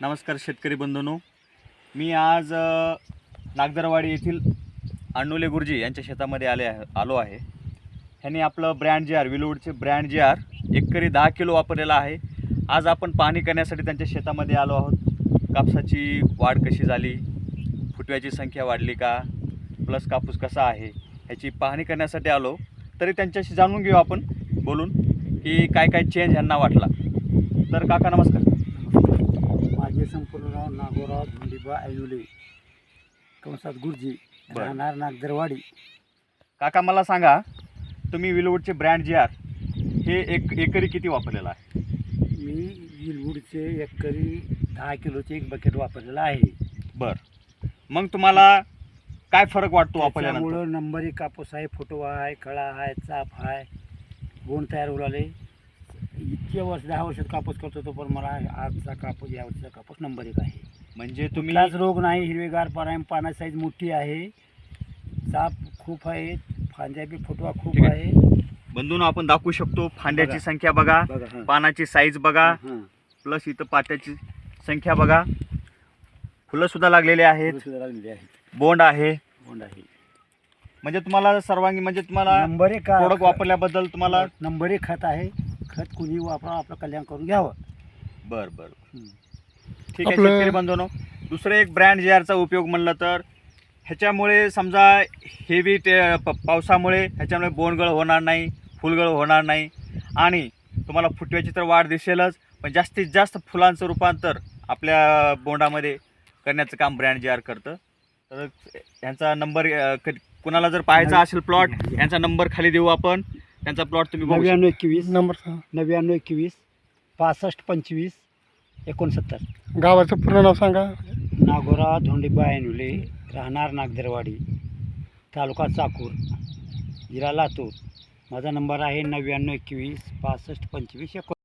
नमस्कार शेतकरी बंधूंनो. मी आज नागदरवाडी येथील अण्णुले गुरुजी यांच्या शेतामध्ये आले आहे आलो आहे. ह्यांनी आपलं ब्रँड जे आर विलोडचे ब्रँड जे आर एकरी दहा किलो वापरलेला आहे. आज आपण पाहणी करण्यासाठी त्यांच्या शेतामध्ये आलो आहोत. कापसाची वाढ कशी झाली? फुटव्याची संख्या वाढली का? प्लस कापूस कसा आहे? ह्याची पाहणी करण्यासाठी आलो. तरी त्यांच्याशी जाणून घेऊ आपण. बोलून की काय काय चेंज ह्यांना वाटला. तर काका नमस्कार. माझे संपूर्ण नाव नागोराव धोंडीबा ऐनुले कंसात गुरुजी बरं. राहणार नागदरवाडी. काका मला सांगा तुम्ही विलवूडचे ब्रँड जे आर हे एक एकरी किती वापरलेला आहे? मी विलवूडचे एकरी दहा किलोचे एक बकेट वापरलेलं आहे. बर. मग तुम्हाला काय फरक वाटतो वापरल्यानंतर? त्यामुळं नंबरी कापूस आहे फुटवा आहे कळा आहे चाप आहे गोंड तयार होऊ लागले. इतके वर्ष दहा वर्षात कापूस करतो तो पण मला आजचा कापूस या वर्षीचा कापूस नंबर एक आहे. म्हणजे तुम्ही कुठलाच रोग नाही हिरवेगार पाना पानाची साईज मोठी आहे. चाप खूप आहे फांद्या बी फुटवा खूप ठीक आहे. आहे. बंधून आपण दाखवू शकतो फांद्याची बघा. संख्या बघा. बघा हां. पानाची साईज बघा. हां. प्लस इथं पात्याची संख्या बघा. फुलं सुद्धा लागलेली आहेत. फुलं सुद्धा लागलेली आहेत. बोंड आहे. बोंड आहे. म्हणजे तुम्हाला सर्वांगी म्हणजे तुम्हाला नंबर एक प्रोडक्ट वापरल्याबद्दल तुम्हाला नंबर एक खत आहे. खत कुणी वापरा आपलं कल्याण करून घ्यावं. बर बर. ठीक आहे आपलं- शेतकरी बंधूनो दुसरं एक ब्रँड जे आरचा उपयोग म्हणलं तर ह्याच्यामुळे समजा हेवी ते प पावसामुळे ह्याच्यामुळे बोंडगळ होणार नाही फुलगळ होणार नाही आणि तुम्हाला फुटव्याची तर वाढ दिसेलच पण जास्तीत जास्त फुलांचं रूपांतर आपल्या बोंडामध्ये करण्याचं काम ब्रँड जे आर करतं. तर ह्यांचा नंबर कुणाला जर पाहायचा असेल प्लॉट यांचा नंबर खाली देऊ आपण. त्यांचा प्लॉट तुम्ही बघू. नव्याण्णव एकवीस. नंबर सांगा नव्याण्णव एकवीस. पासष्ट पंचवीस. एकोणसत्तर. गावाचं पूर्ण नाव सांगा. नागोरा धोंडीबा ऐनुले राहणार नागदरवाडी. तालुका चाकूर. जिल्हा लातूर माझा नंबर आहे नव्याण्णव एकवीस पासष्ट पंचवीस एकोण